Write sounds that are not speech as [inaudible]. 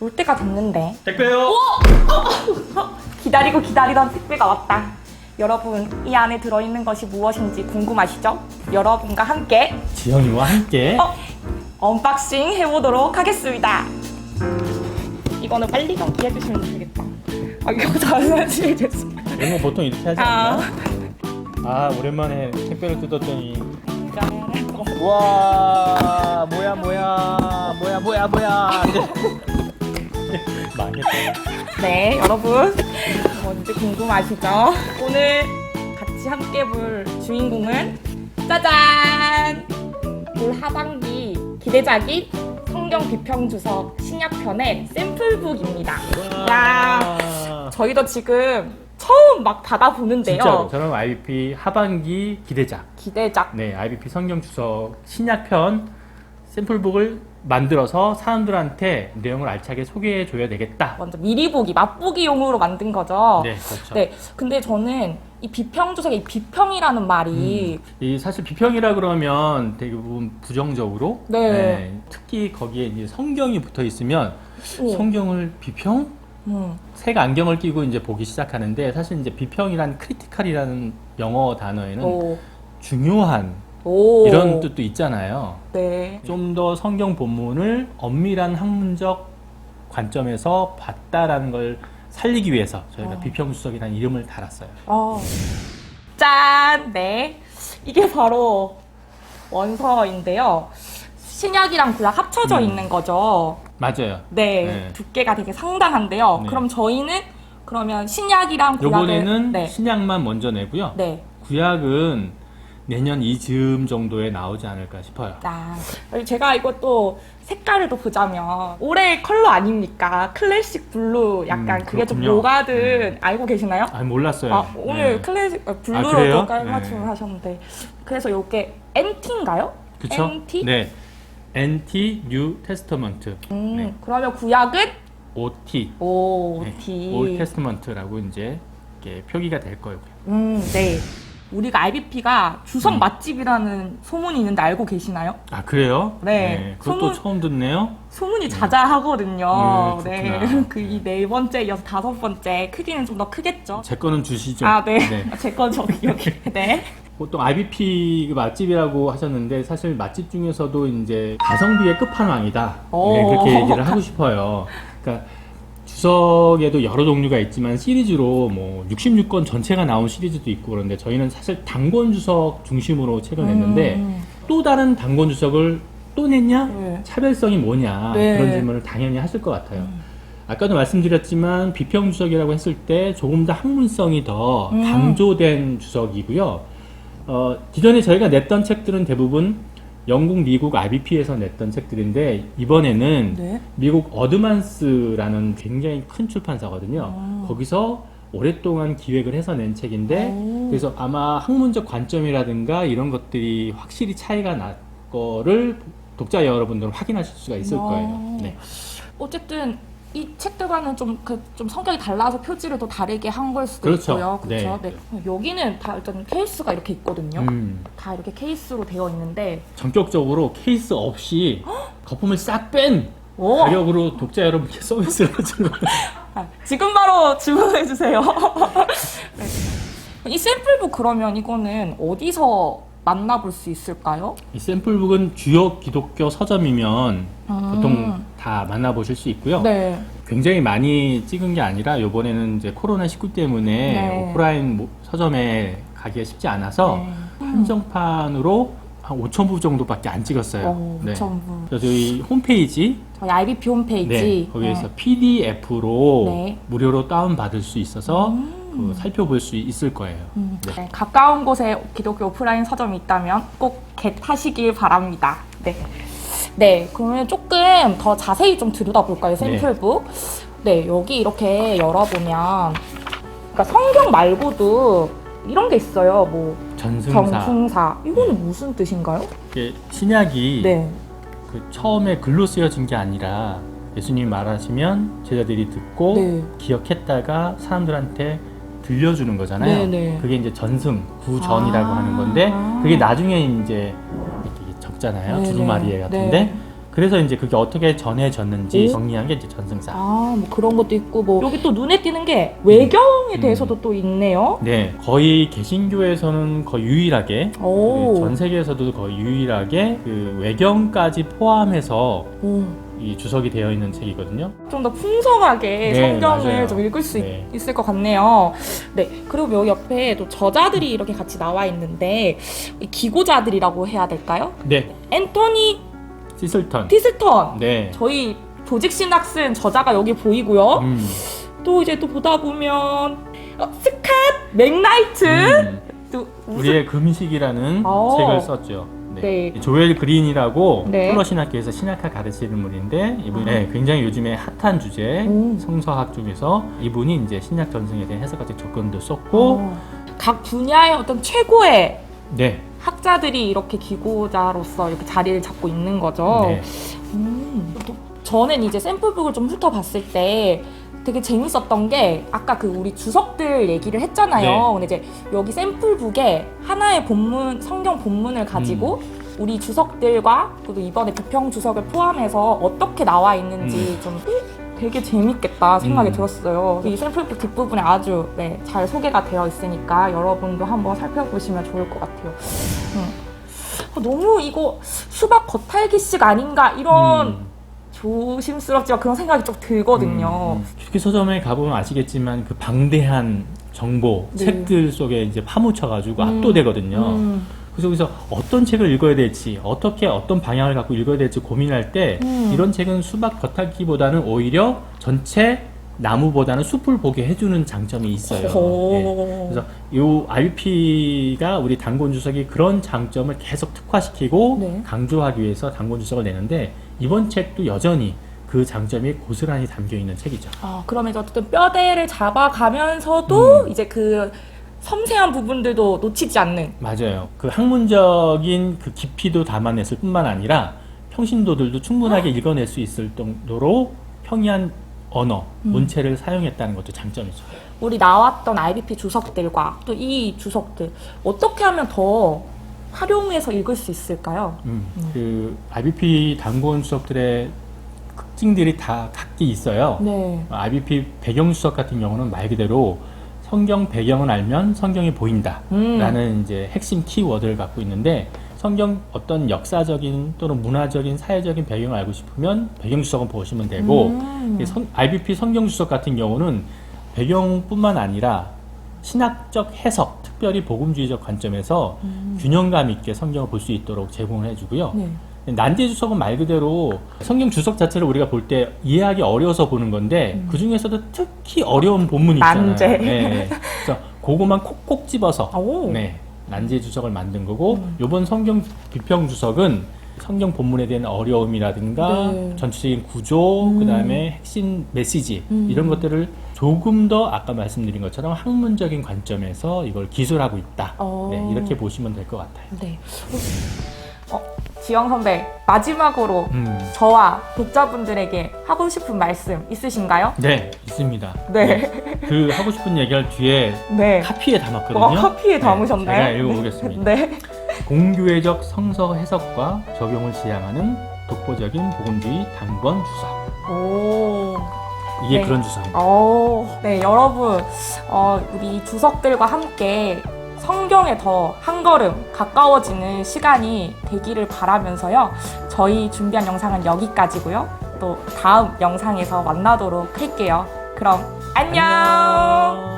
올 때가 됐는데 택배요. 기다리고 기다리던 택배가 왔다. 여러분 이 안에 들어있는 것이 무엇인지 궁금하시죠? 여러분과 함께 지영이와 함께 어? 언박싱 해보도록 하겠습니다. 이거는 빨리 넘기 해주시면 되겠다. 아 이거 잘하지 됐어. 이런 거 보통 이렇게 하지 아, 않나? 아 오랜만에 택배를 뜯었더니 와 뭐야 뭐야 뭐야 뭐야 뭐야 망했어. [laughs] 네, 여러분 뭔지 궁금하시죠? 오늘 같이 함께 볼 주인공은 짜잔! 올 하반기 기대작인 성경 비평 주석 신약편의 샘플북입니다. 야, 저희도 지금 처음 막 받아보는데요. 진짜로 저는 IBP 하반기 기대작 기대작. 네 IBP 성경 주석 신약편 샘플북을 만들어서 사람들한테 내용을 알차게 소개해 줘야 되겠다. 먼저 미리 보기, 맛보기용으로 만든 거죠. 네 그렇죠. 네, 근데 저는 이 비평주석의 이 비평이라는 말이 이 사실 비평이라 그러면 대부분 부정적으로 네. 특히 거기에 이제 성경이 붙어 있으면 오, 성경을 비평 음, 색 안경을 끼고 이제 보기 시작하는데 사실 이제 비평이란 크리티컬이라는 영어 단어에는 오, 중요한 오, 이런 뜻도 있잖아요. 네. 좀 더 성경 본문을 엄밀한 학문적 관점에서 봤다라는 걸 살리기 위해서 저희가 어. 비평주석이라는 이름을 달았어요. 어. 짠! 네. 이게 바로 원서인데요. 신약이랑 구약 합쳐져 음. 있는 거죠. 맞아요. 네. 네. 두께가 되게 상당한데요. 네. 그럼 저희는 그러면 신약이랑 구약을 요번에는 네. 신약만 먼저 내고요. 네. 구약은 내년 이 즈음 정도에 나오지 않을까 싶어요. 아, 제가 이것도 색깔을 또 보자면 올해의 컬러 아닙니까? 클래식 블루 약간 음, 그게 좀 그렇군요. 뭐가든 알고 계시나요? 아 몰랐어요. 아, 오늘 네. 클래식 아, 아, 블루로? 또 깔맞춤을 네. 하셨는데 그래서 요게 NT인가요? 그쵸? NT? 네. NT 뉴 테스터먼트. 음, 네. 그러면 구약은 OT. 오, 네. T. 올 테스트먼트라고 이제 이렇게 표기가 될 거고요. 음, 네. 우리가 IBP가 주석 음. 맛집이라는 소문이 있는데 알고 계시나요? 아 그래요? 네. 그것도 소문- 처음 듣네요. 소문이 자자하거든요. 음, 네. 그렇구나. [laughs] 그 이 네 번째 이어서 다섯 번째 크기는 좀 더 크겠죠? 제 거는 주시죠. 아, 네. 제 건 저기 여기. [laughs] 네. 보통 IBP 그 맛집이라고 하셨는데 사실 맛집 중에서도 이제 가성비의 끝판왕이다. 오. 네, 그렇게 얘기를 하고 싶어요. 그러니까 주석에도 여러 종류가 있지만 시리즈로 뭐 66권 전체가 나온 시리즈도 있고 그런데 저희는 사실 단권 주석 중심으로 책을 냈는데 음. 또 다른 단권 주석을 또 냈냐? 네. 차별성이 뭐냐? 네. 그런 질문을 당연히 하실 것 같아요. 아까도 말씀드렸지만 비평 주석이라고 했을 때 조금 더 학문성이 더 음. 강조된 주석이고요. 어, 기존에 저희가 냈던 책들은 대부분 영국, 미국 IBP에서 냈던 책들인데 이번에는 네. 미국 어드만스라는 굉장히 큰 출판사거든요. 아. 거기서 오랫동안 기획을 해서 낸 책인데 오. 그래서 아마 학문적 관점이라든가 이런 것들이 확실히 차이가 날 거를 독자 여러분들은 확인하실 수가 있을 아. 거예요. 네. 어쨌든 이 책들과는 좀, 그, 좀 성격이 달라서 표지를 또 다르게 한 걸 수도 그렇죠. 있고요. 그렇죠. 네. 네. 여기는 다 일단 케이스가 이렇게 있거든요. 음, 다 이렇게 케이스로 되어 있는데. 전격적으로 케이스 없이 [gasps] 거품을 싹뺀 오! 가격으로 독자 여러분께 서비스를 해주는 거예요. [laughs] 아, 지금 바로 주문해 주세요. [laughs] 네. 이 샘플북 그러면 이거는 어디서 만나볼 수 있을까요? 이 샘플북은 주요 기독교 서점이면 음. 보통 다 만나보실 수 있고요. 네. 굉장히 많이 찍은 게 아니라 이번에는 이제 코로나 19 때문에 네. 오프라인 모- 서점에 가기가 쉽지 않아서 네. 한정판으로 한 5천 부 정도밖에 안 찍었어요. 오, 네. 전부. 그래서 저희 홈페이지 저희 IBP 홈페이지. 네, 거기에서 네. PDF로 네. 무료로 다운 받을 수 있어서 음. 그 살펴볼 수 있을 거예요. 음, 네. 네, 가까운 곳에 기독교 오프라인 서점이 있다면 꼭 겟하시길 바랍니다. 네. 네, 그러면 조금 더 자세히 좀 들여다볼까요, 샘플북? 네, 여기 이렇게 열어보면, 그러니까 성경 말고도 이런 게 있어요. 뭐, 전승사 정승사. 이거는 무슨 뜻인가요? 이게 신약이 네. 그 처음에 글로 쓰여진 게 아니라 예수님이 말하시면 제자들이 듣고 네. 기억했다가 사람들한테 들려주는 거잖아요. 네, 네. 그게 이제 전승, 구전이라고 아. 하는 건데 그게 나중에 이제 이렇게 적잖아요. 네, 두루마리에 네. 같은데 네. 그래서 이제 그게 어떻게 전해졌는지 오. 정리한 게 이제 전승사. 아, 뭐 그런 것도 있고 뭐 여기 또 눈에 띄는 게 외경에 음. 대해서도 또 있네요. 네, 거의 개신교에서는 거의 유일하게 오. 그전 세계에서도 거의 유일하게 그 외경까지 포함해서 오. 이 주석이 되어 있는 책이거든요. 좀 더 풍성하게 네, 성경을 맞아요. 좀 읽을 수 네. 있, 을것 같네요. 네. 그리고 여기 옆에 또 저자들이 이렇게 같이 나와 있는데 이 기고자들이라고 해야 될까요? 네, 앤토니 시슬턴. 티스턴. 네. 저희 조직 신학 쓴 저자가 여기 보이고요. 음, 또 이제 또 보다 보면 어, 스캇 맥나이트. 음, 또 우리의 금식이라는 어. 책을 썼죠. 네. 네. 조엘 그린이라고 네. 플러 신학교에서 신학학 가르치는 분인데 이분 아. 네, 굉장히 요즘에 핫한 주제 음. 성서학 중에서 이분이 이제 신약 전승에 대한 해석가적 접근도 썼고 어, 각 분야의 어떤 최고의 네, 학자들이 이렇게 기고자로서 이렇게 자리를 잡고 있는 거죠. 네. 음, 또 저는 이제 샘플북을 좀 훑어봤을 때 되게 재밌었던 게 아까 그 우리 주석들 얘기를 했잖아요. 네. 근데 이제 여기 샘플북에 하나의 본문 성경 본문을 가지고 음. 우리 주석들과 그리고 이번에 비평 주석을 포함해서 어떻게 나와 있는지 좀 되게 재밌겠다 생각이 음. 들었어요. 이 샘플북 뒷부분에 아주 네, 잘 소개가 되어 있으니까 여러분도 한번 살펴보시면 좋을 것 같아요. 음. 어, 너무 이거 수박 겉핥기식 아닌가 이런 음. 조심스럽지만 그런 생각이 좀 들거든요. 음, 음. 기독교 서점에 가보면 아시겠지만 그 방대한 정보 네. 책들 속에 이제 파묻혀가지고 음. 압도되거든요. 음. 그래서 여기서 어떤 책을 읽어야 될지 어떻게 어떤 방향을 갖고 읽어야 될지 고민할 때 음. 이런 책은 수박 겉핥기보다는 오히려 전체 나무보다는 숲을 보게 해주는 장점이 있어요. 예. 오. 그래서 이 IP가 우리 단권 주석이 그런 장점을 계속 특화시키고 네. 강조하기 위해서 단권 주석을 내는데 이번 책도 여전히 그 장점이 고스란히 담겨 있는 책이죠. 아, 그러면 어쨌든 뼈대를 잡아가면서도 음. 이제 그 섬세한 부분들도 놓치지 않는. 맞아요. 그 학문적인 그 깊이도 담아냈을 뿐만 아니라 평신도들도 충분하게 읽어낼 수 있을 정도로 평이한 언어, 음. 문체를 사용했다는 것도 장점이죠. 우리 나왔던 IBP 주석들과 또 이 주석들 어떻게 하면 더 활용해서 읽을 수 있을까요? 음, 음. 그 IBP 단권 수석들의 특징들이 다 각기 있어요. 네. IBP 배경 수석 같은 경우는 말 그대로 성경 배경을 알면 성경이 보인다. 음. 라는 이제 핵심 키워드를 갖고 있는데 성경 어떤 역사적인 또는 문화적인 사회적인 배경을 알고 싶으면 배경 주석은 보시면 되고 음. 이 성- IBP 성경 주석 같은 경우는 배경뿐만 아니라 신학적 해석, 특별히 복음주의적 관점에서 음. 균형감 있게 성경을 볼 수 있도록 제공을 해주고요. 네. 난제 주석은 말 그대로 성경 주석 자체를 우리가 볼 때 이해하기 어려워서 보는 건데 그 중에서도 특히 어려운 본문이 있잖아요. 음. 난제. 네. 그래서 그거만 콕콕 집어서 오. 네, 난제 주석을 만든 거고 음. 이번 성경 비평 주석은 성경 본문에 대한 어려움이라든가 네. 전체적인 구조, 음. 그다음에 핵심 메시지 음. 이런 것들을 조금 더 아까 말씀드린 것처럼 학문적인 관점에서 이걸 기술하고 있다. 어. 네, 이렇게 보시면 될 것 같아요. 네. 어, 지영 선배 마지막으로 음. 저와 독자분들에게 하고 싶은 말씀 있으신가요? 네, 있습니다. 네. 그 하고 싶은 얘기를 뒤에 네. 카피에 담았거든요. 어, 카피에 네, 담으셨나요? 제가 읽어보겠습니다. 네. 공교회적 성서 해석과 적용을 지향하는 독보적인 복음주의 단권 주석. 오. 이게 네. 그런 주석입니다. 오. 네, 여러분. 어, 우리 주석들과 함께 성경에 더 한 걸음 가까워지는 시간이 되기를 바라면서요. 저희 준비한 영상은 여기까지고요. 또 다음 영상에서 만나도록 할게요. 그럼 안녕.